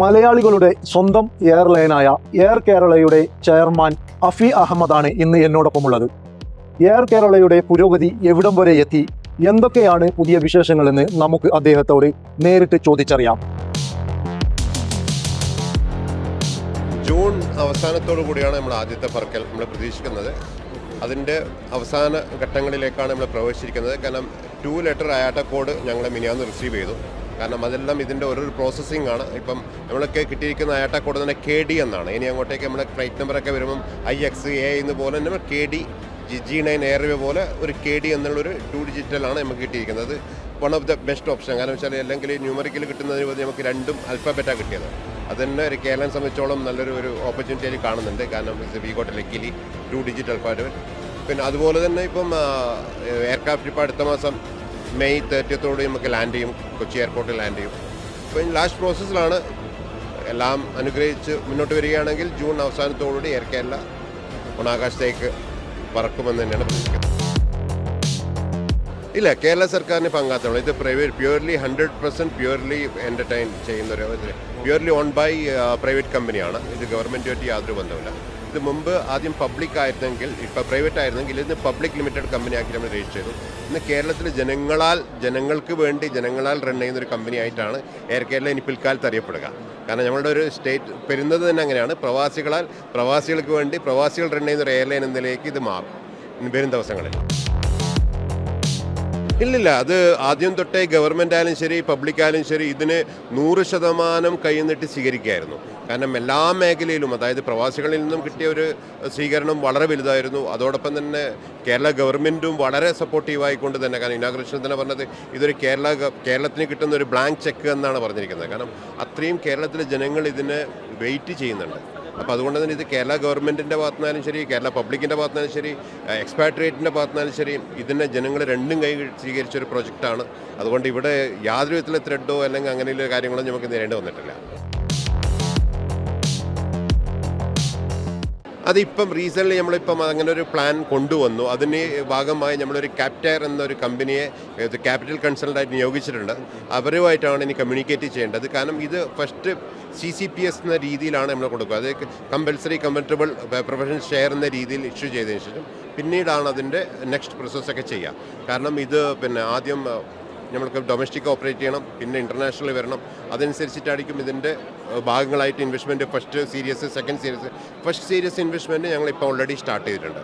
മലയാളികളുടെ സ്വന്തം എയർലൈനായ എയർ കേരളയുടെ ചെയർമാൻ അഫി അഹമ്മദാണ് ഇന്ന് എന്നോടൊപ്പമുള്ളത്. എയർ കേരളയുടെ പുരോഗതി എവിടം വരെ എത്തി? എന്തൊക്കെയാണ് പുതിയ വിശേഷങ്ങളെന്ന് നമുക്ക് അദ്ദേഹത്തോട് നേരിട്ട് ചോദിച്ചറിയാം. ജൂൺ അവസാനത്തോടു കൂടിയാണ് നമ്മൾ ആദ്യത്തെ പറക്കൽ നമ്മൾ പ്രതീക്ഷിക്കുന്നത്. അതിന്റെ അവസാന ഘട്ടങ്ങളിലേക്കാണ് നമ്മൾ പ്രവേശിച്ചിരിക്കുന്നത്. കാരണം ടു ലെറ്റർ അയാട്ട കോഡ് ഞങ്ങൾ മിനിയാന്ന് റിസീവ് ചെയ്തു. കാരണം അതെല്ലാം ഇതിന്റെ ഓരോ പ്രോസസ്സിംഗ് ആണ്. ഇപ്പം നമ്മളൊക്കെ കിട്ടിയിരിക്കുന്ന അയാട്ട കോഡ് തന്നെ കെ ഡി എന്നാണ്. ഇനി അങ്ങോട്ടേക്ക് നമ്മുടെ ഫ്ലൈറ്റ് നമ്പറൊക്കെ വരുമ്പം ഐ എക്സ് എ എന്ന് പോലെ തന്നെ K D G nine airway പോലെ ഒരു കെ ഡി എന്നുള്ളൊരു ടു ഡിജിറ്റലാണ് നമുക്ക് കിട്ടിയിരിക്കുന്നത്. One of the best option കാരണം വെച്ചാൽ അല്ലെങ്കിൽ ന്യൂമറിക്കൽ കിട്ടുന്നതിന് പോലെ നമുക്ക് രണ്ടും അൽഫബറ്റാണ് കിട്ടിയത്. അത് തന്നെ ഒരു കേരളം സംബന്ധിച്ചോളം നല്ലൊരു ഒരു ഓപ്പർച്യൂണിറ്റി കാണുന്നുണ്ട്. കാരണം we got luckily two digital alphabet പിന്നെ അതുപോലെ തന്നെ ഇപ്പം എയർക്രാഫ്റ്റ് ഇപ്പോൾ അടുത്ത മാസം മെയ് തേർട്ടിയത്തോടെ നമുക്ക് ലാൻഡ് ചെയ്യും കൊച്ചി എയർപോർട്ടിൽ ലാൻഡ് ചെയ്യും. അപ്പോൾ ലാസ്റ്റ് പ്രോസസ്സിലാണ് എല്ലാം അനുഗ്രഹിച്ച് മുന്നോട്ട് വരികയാണെങ്കിൽ ജൂൺ അവസാനത്തോടുകൂടി എയർ കേരള ഓണാകാശത്തേക്ക് പറക്കുമെന്ന് തന്നെയാണ് പ്രതീക്ഷിക്കുന്നത്. ഇല്ല കേരള സർക്കാരിന് പങ്കാത്തമാണ് ഇത് private purely hundred percent purely entertain ചെയ്യുന്ന ഒരു പ്യുവർലി ഓൺ ബൈ പ്രൈവറ്റ് കമ്പനിയാണ് ഇത് ഗവൺമെന്റുമായിട്ട് യാതൊരു ബന്ധമില്ല ഇത് മുമ്പ് ആദ്യം പബ്ലിക് ആയിരുന്നെങ്കിൽ ഇപ്പോൾ പ്രൈവറ്റ് ആയിരുന്നെങ്കിൽ ഇന്ന് പബ്ലിക് ലിമിറ്റഡ് കമ്പനിയാക്കി നമ്മൾ രജിസ്റ്റർ ചെയ്തു. ഇന്ന് കേരളത്തിൽ ജനങ്ങളാൽ ജനങ്ങൾക്ക് വേണ്ടി ജനങ്ങളാൽ റൺ ചെയ്യുന്ന ഒരു കമ്പനി ആയിട്ടാണ് എയർ കേരള ഇനി പിൽക്കാലത്ത് അറിയപ്പെടുക. കാരണം ഞങ്ങളുടെ ഒരു സ്റ്റേറ്റ് പെരുന്നത് തന്നെ അങ്ങനെയാണ്. പ്രവാസികളാൽ പ്രവാസികൾക്ക് വേണ്ടി പ്രവാസികൾ റൺ ചെയ്യുന്ന ഒരു എയർലൈൻ എന്ന നിലയിലേക്ക് ഇത് മാറും. വരും ദിവസങ്ങളിൽ. ഇല്ലില്ല അത് ആദ്യം തൊട്ടേ ഗവൺമെന്റ് ആയാലും ശരി പബ്ലിക് ആയാലും ശരി ഇതിന് നൂറ് ശതമാനം കൈന്നിട്ട് സ്വീകരിക്കുകയായിരുന്നു. കാരണം എല്ലാ മേഖലയിലും അതായത് പ്രവാസികളിൽ നിന്നും കിട്ടിയ ഒരു സ്വീകരണം വളരെ വലുതായിരുന്നു. അതോടൊപ്പം തന്നെ കേരള ഗവൺമെന്റും വളരെ സപ്പോർട്ടീവായിക്കൊണ്ട് തന്നെ കാരണം ഇനാഗ്രേഷൻ തന്നെ പറഞ്ഞത് ഇതൊരു കേരള കേരളത്തിന് കിട്ടുന്ന ഒരു ബ്ലാങ്ക് ചെക്ക് എന്നാണ് പറഞ്ഞിരിക്കുന്നത്. കാരണം അത്രയും കേരളത്തിലെ ജനങ്ങൾ ഇതിനെ വെയിറ്റ് ചെയ്യുന്നുണ്ട്. അപ്പോൾ അതുകൊണ്ട് തന്നെ ഇത് കേരള ഗവൺമെന്റിന്റെ ഭാഗത്തുനിന്നാലും ശരി കേരള പബ്ലിക്കിന്റെ ഭാഗത്തുനിന്നാലും ശരി എക്സ്പാട്രിയേറ്റിന്റെ ഭാഗത്തുനിന്നാലും ശരി ഇതിനെ ജനങ്ങൾ രണ്ടും കൈ സ്വീകരിച്ച ഒരു പ്രൊജക്റ്റാണ്. അതുകൊണ്ട് ഇവിടെ യാതൊരു വിധത്തിലെ ത്രെഡോ അല്ലെങ്കിൽ അങ്ങനെയുള്ള കാര്യങ്ങളോ നമുക്ക് നേരിടേണ്ടി വന്നിട്ടില്ല. അതിപ്പം റീസെന്റ്ലി നമ്മളിപ്പം അങ്ങനെ ഒരു പ്ലാൻ കൊണ്ടുവന്നു. അതിന് ഭാഗമായി നമ്മളൊരു ക്യാപ്റ്റയർ എന്നൊരു കമ്പനിയെ ക്യാപിറ്റൽ കൺസൾട്ടായിട്ട് നിയോഗിച്ചിട്ടുണ്ട്. അവരുമായിട്ടാണ് ഇനി കമ്മ്യൂണിക്കേറ്റ് ചെയ്യേണ്ടത്. കാരണം ഇത് first C C P S എന്ന രീതിയിലാണ് നമ്മൾ കൊടുക്കുക. അത് കമ്പൽസറി കമ്പറ്റബിൾ പ്രൊഫഷണൽ ഷെയർ എന്ന രീതിയിൽ ഇഷ്യൂ ചെയ്തതിന് ശേഷം പിന്നീടാണ് അതിന്റെ നെക്സ്റ്റ് പ്രോസസ്സൊക്കെ ചെയ്യുക കാരണം ഇത് പിന്നെ ആദ്യം നമ്മൾക്ക് ഡൊമസ്റ്റിക് ഓപ്പറേറ്റ് ചെയ്യണം പിന്നെ ഇന്റർനാഷണൽ വരണം. അതനുസരിച്ചിട്ടായിരിക്കും ഇതിന്റെ ഭാഗങ്ങളായിട്ട് investment first series second series first series investment ഞങ്ങൾ ഇപ്പോൾ ഓൾറെഡി സ്റ്റാർട്ട് ചെയ്തിട്ടുണ്ട്.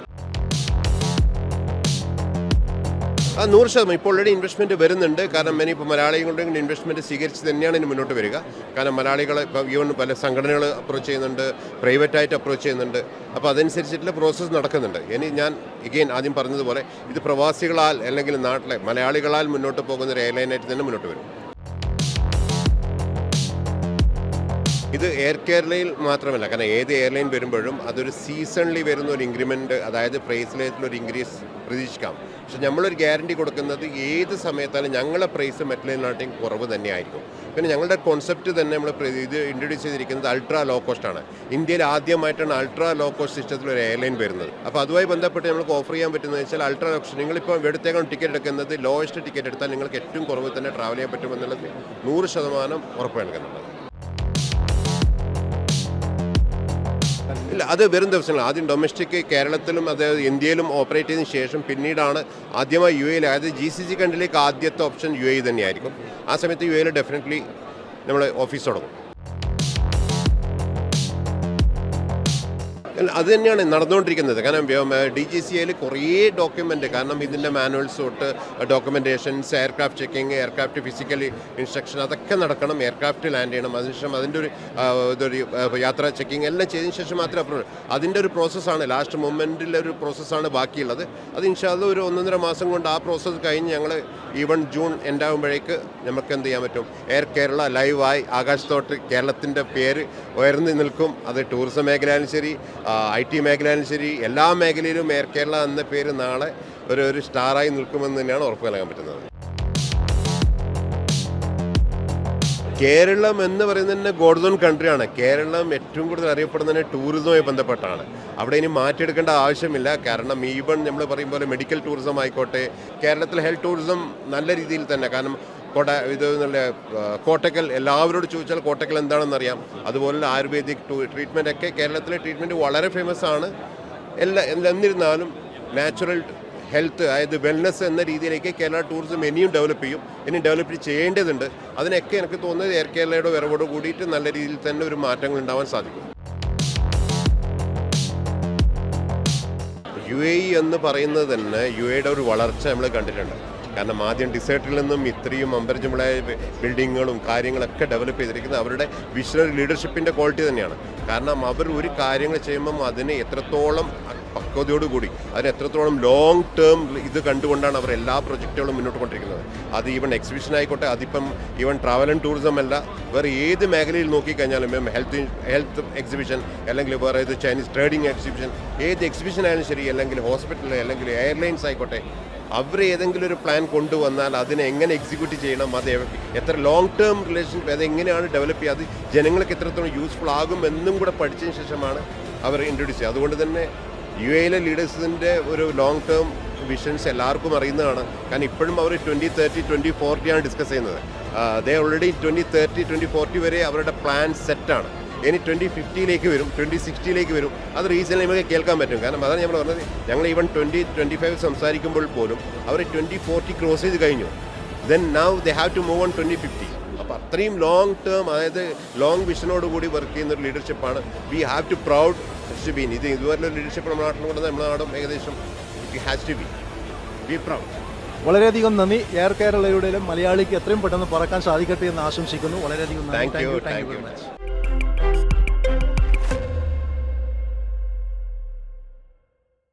ആ നൂറ് ശതമാനം. ഇപ്പോൾ ഓൾറെഡി ഇൻവെസ്റ്റ്മെന്റ് വരുന്നുണ്ട്. കാരണം ഇനി ഇപ്പോൾ മലയാളികളുടെ ഇൻവെസ്റ്റ്മെന്റ് സ്വീകരിച്ച് തന്നെയാണ് ഇനി മുന്നോട്ട് വരിക. കാരണം മലയാളികളെ ഇപ്പോൾ ഈവൻ പല സംഘടനകൾ അപ്രോച്ച് ചെയ്യുന്നുണ്ട് പ്രൈവറ്റായിട്ട് അപ്രോച്ച് ചെയ്യുന്നുണ്ട്. അപ്പോൾ അതനുസരിച്ചിട്ടുള്ള പ്രോസസ്സ് നടക്കുന്നുണ്ട്. ഇനി ഞാൻ ഇഗെയിൻ ആദ്യം പറഞ്ഞതുപോലെ ഇത് പ്രവാസികളാൽ അല്ലെങ്കിൽ നാട്ടിലെ മലയാളികളാൽ മുന്നോട്ട് പോകുന്ന ഒരു എയർലൈനായിട്ട് തന്നെ മുന്നോട്ട് വരും. ഇത് എയർ കേരളയിൽ മാത്രമല്ല കാരണം ഏത് എയർലൈൻ വരുമ്പോഴും അതൊരു സീസണലി വരുന്ന ഒരു ഇൻക്രിമെന്റ് അതായത് പ്രൈസ് ഒരു ഇൻക്രീസ് പ്രതീക്ഷിക്കാം. പക്ഷെ നമ്മളൊരു ഗ്യാരണ്ടി കൊടുക്കുന്നത് ഏത് സമയത്തായാലും ഞങ്ങളുടെ പ്രൈസ് മെറ്റലൈനായിട്ടും കുറവ് തന്നെയായിരിക്കും. പിന്നെ ഞങ്ങളുടെ കോൺസെപ്റ്റ് തന്നെ നമ്മൾ ഇത് ഇൻട്രൊഡ്യൂസ് ചെയ്തിരിക്കുന്നത് അൾട്രാ ലോ കോസ്റ്റ് ആണ്. ഇന്ത്യയിൽ ആദ്യമായിട്ടാണ് അൾട്രാ ലോ കോസ്റ്റ് സിസ്റ്റത്തിൽ ഒരു എയർലൈൻ വരുന്നത്. അപ്പോൾ അതുമായി ബന്ധപ്പെട്ട് നമുക്ക് ഓഫർ ചെയ്യാൻ പറ്റുന്നത് വെച്ചാൽ അൾട്രാ ലോ കോസ്റ്റ് നിങ്ങളിപ്പോൾ എടുത്തേക്കാണ് ടിക്കറ്റ് എടുക്കുന്നത് ലോയസ്റ്റ് ടിക്കറ്റ് എടുത്താൽ നിങ്ങൾക്ക് ഏറ്റവും കുറവ് തന്നെ ട്രാവൽ ചെയ്യാൻ പറ്റുമെന്നുള്ളത് നൂറ് ശതമാനം ഉറപ്പ് നൽകുന്നുണ്ട്. ഇല്ല അത് വരും ദിവസങ്ങൾ ആദ്യം ഡൊമസ്റ്റിക് കേരളത്തിലും അതായത് ഇന്ത്യയിലും ഓപ്പറേറ്റ് ചെയ്തതിന് ശേഷം പിന്നീടാണ് ആദ്യമായി യു എയിൽ അതായത് ജി സി സി കൺട്രിയിലേക്ക് ആദ്യത്തെ ഓപ്ഷൻ യു എ തന്നെയായിരിക്കും. ആ സമയത്ത് യു എയിൽ ഡെഫിനറ്റ്ലി നമ്മൾ ഓഫീസ് തുടങ്ങും. അത് തന്നെയാണ് നടന്നുകൊണ്ടിരിക്കുന്നത്. കാരണം ഡി ജി സി ഐയിൽ കുറേ ഡോക്യുമെന്റ് കാരണം ഇതിന്റെ മാനുവൽസ് തൊട്ട് documentations aircraft checking aircraft physical instruction അതൊക്കെ നടക്കണം. എയർക്രാഫ്റ്റ് ലാൻഡ് ചെയ്യണം. അതിനുശേഷം അതിന്റെ ഒരു ഇതൊരു യാത്ര ചെക്കിങ് എല്ലാം ചെയ്തതിന് ശേഷം മാത്രമേ അപ്രൂവ് അതിന്റെ ഒരു പ്രോസസ്സാണ് ലാസ്റ്റ് മൊമെന്റിലെ ഒരു പ്രോസസ്സാണ് ബാക്കിയുള്ളത്. അത് ഇൻഷാല്ല ഒരു ഒന്നൊന്നര മാസം കൊണ്ട് ആ പ്രോസസ്സ് കഴിഞ്ഞ് ഞങ്ങൾ ഈവൺ ജൂൺ എൻഡ് ആകുമ്പോഴേക്ക് നമുക്ക് എന്ത് ചെയ്യാൻ പറ്റും? എയർ കേരള ലൈവായി ആകാശത്തോട്ട് കേരളത്തിന്റെ പേര് ഉയർന്നു നിൽക്കും. അത് ടൂറിസം മേഖലയായാലും ശരി ഐ ടി മേഖലയിലും ശരി എല്ലാ മേഖലയിലും എയർ കേരള എന്ന പേര് നാളെ ഒരു ഒരു സ്റ്റാറായി നിൽക്കുമെന്ന് തന്നെയാണ് ഉറപ്പ് നൽകാൻ പറ്റുന്നത്. കേരളം എന്ന് പറയുന്നത് തന്നെ ഗോൾഡൻ കൺട്രിയാണ്. കേരളം ഏറ്റവും കൂടുതൽ അറിയപ്പെടുന്നത് ടൂറിസവുമായി ബന്ധപ്പെട്ടാണ്. അവിടെ ഇനി മാറ്റിയെടുക്കേണ്ട ആവശ്യമില്ല. കാരണം ഈവൺ നമ്മൾ പറയും പോലെ മെഡിക്കൽ ടൂറിസം ആയിക്കോട്ടെ കേരളത്തിൽ ഹെൽത്ത് ടൂറിസം നല്ല രീതിയിൽ തന്നെ. കാരണം കോട്ട ഇത് നല്ല കോട്ടക്കൽ എല്ലാവരോടും ചോദിച്ചാൽ കോട്ടക്കൽ എന്താണെന്ന് അറിയാം അതുപോലെ ആയുർവേദിക് ട്രീറ്റ്മെന്റ് ഒക്കെ കേരളത്തിലെ ട്രീറ്റ്മെന്റ് വളരെ ഫേമസ് ആണ്. എല്ലാ എന്നിരുന്നാലും നാച്ചുറൽ ഹെൽത്ത് അതായത് വെൽനസ് എന്ന രീതിയിലേക്ക് കേരള ടൂറിസം ഇനിയും ഡെവലപ്പ് ചെയ്യും. ഇനിയും ഡെവലപ്പ് ചെയ്യേണ്ടതുണ്ട്. അതിനൊക്കെ എനിക്ക് തോന്നുന്നത് എയർ കേരളയുടെ വരവോട് കൂടിയിട്ട് നല്ല രീതിയിൽ തന്നെ ഒരു മാറ്റങ്ങൾ ഉണ്ടാവാൻ സാധിക്കും. യു എ എന്ന് പറയുന്നത് തന്നെ യു എയുടെ ഒരു വളർച്ച നമ്മൾ കണ്ടിട്ടുണ്ട്. കാരണം ആദ്യം ഡിസേർട്ടിൽ നിന്നും ഇത്രയും അമ്പരജമുളായ ബിൽഡിങ്ങുകളും കാര്യങ്ങളൊക്കെ ഡെവലപ്പ് ചെയ്തിരിക്കുന്നത് അവരുടെ വിഷണറി ലീഡർഷിപ്പിന്റെ ക്വാളിറ്റി തന്നെയാണ്. കാരണം അവർ ഒരു കാര്യങ്ങൾ ചെയ്യുമ്പം അതിനെ എത്രത്തോളം പക്വതയോടുകൂടി അതിന് എത്രത്തോളം ലോങ് ടേം ഇത് കണ്ടുകൊണ്ടാണ് അവർ എല്ലാ പ്രൊജക്റ്റുകളും മുന്നോട്ട് കൊണ്ടിരിക്കുന്നത്. അത് ഈവൻ എക്സിബിഷൻ ആയിക്കോട്ടെ അതിപ്പം ഈവൻ ട്രാവൽ ആൻഡ് ടൂറിസം അല്ല വേറെ ഏത് മേഖലയിൽ നോക്കിക്കഴിഞ്ഞാലും ഹെൽത്ത് ഹെൽത്ത് എക്സിബിഷൻ അല്ലെങ്കിൽ വേറെ ഏത് ചൈനീസ് ട്രേഡിംഗ് എക്സിബിഷൻ ഏത് എക്സിബിഷൻ ആയാലും ശരി അല്ലെങ്കിൽ ഹോസ്പിറ്റൽ അല്ലെങ്കിൽ എയർലൈൻസ് ആയിക്കോട്ടെ അവർ ഏതെങ്കിലും ഒരു പ്ലാൻ കൊണ്ടുവന്നാൽ അതിനെ എങ്ങനെ എക്സിക്യൂട്ട് ചെയ്യണം അത് എത്ര ലോങ് ടേം റിലേഷൻ അത് എങ്ങനെയാണ് ഡെവലപ്പ് ചെയ്യുക അത് ജനങ്ങൾക്ക് എത്രത്തോളം യൂസ്ഫുൾ ആകും എന്നും കൂടെ പഠിച്ചതിന് ശേഷമാണ് അവർ ഇൻട്രൊഡ്യൂസ് ചെയ്യുക. അതുകൊണ്ട് തന്നെ യു എയിലെ ലീഡേഴ്സിന്റെ ഒരു ലോങ് ടേം വിഷൻസ് എല്ലാവർക്കും അറിയുന്നതാണ്. കാരണം ഇപ്പോഴും അവർ ട്വന്റി തേർട്ടി ട്വന്റി ഫോർട്ടിയാണ് ഡിസ്കസ് ചെയ്യുന്നത്. ദേ already twenty thirty twenty forty വരെ അവരുടെ പ്ലാൻ സെറ്റാണ് ഇനി ട്വന്റി ഫിഫ്റ്റിയിലേക്ക് വരും ട്വന്റി സിക്സ്റ്റിയിലേക്ക് വരും. അത് റീസണിൽ നമുക്ക് കേൾക്കാൻ പറ്റും. കാരണം അതാണ് നമ്മൾ പറഞ്ഞത്. ഞങ്ങൾ ഈവൻ ട്വന്റി ട്വന്റി ഫൈവ് സംസാരിക്കുമ്പോൾ പോലും അവർ ട്വന്റി ഫോർട്ടി ക്രോസ് ചെയ്ത് കഴിഞ്ഞു. Then now they have to move on twenty fifty അപ്പോൾ അത്രയും ലോങ് ടേം അതായത് ലോങ് വിഷനോട് കൂടി വർക്ക് ചെയ്യുന്ന ഒരു ലീഡർഷിപ്പാണ് we have to proud to been ഇത് ഇതുവരെ ലീഡർഷിപ്പ് നമ്മുടെ നാട്ടിൽ കൊണ്ട് നമ്മുടെ നാടും ഏകദേശം it has to be be proud വളരെയധികം നന്ദി. എയർ കേരളയുടെ മലയാളിക്ക് എത്രയും പെട്ടെന്ന് പറക്കാൻ സാധിക്കട്ടെ എന്ന് ആശംസിക്കുന്നു. വളരെയധികം thank you thank you very much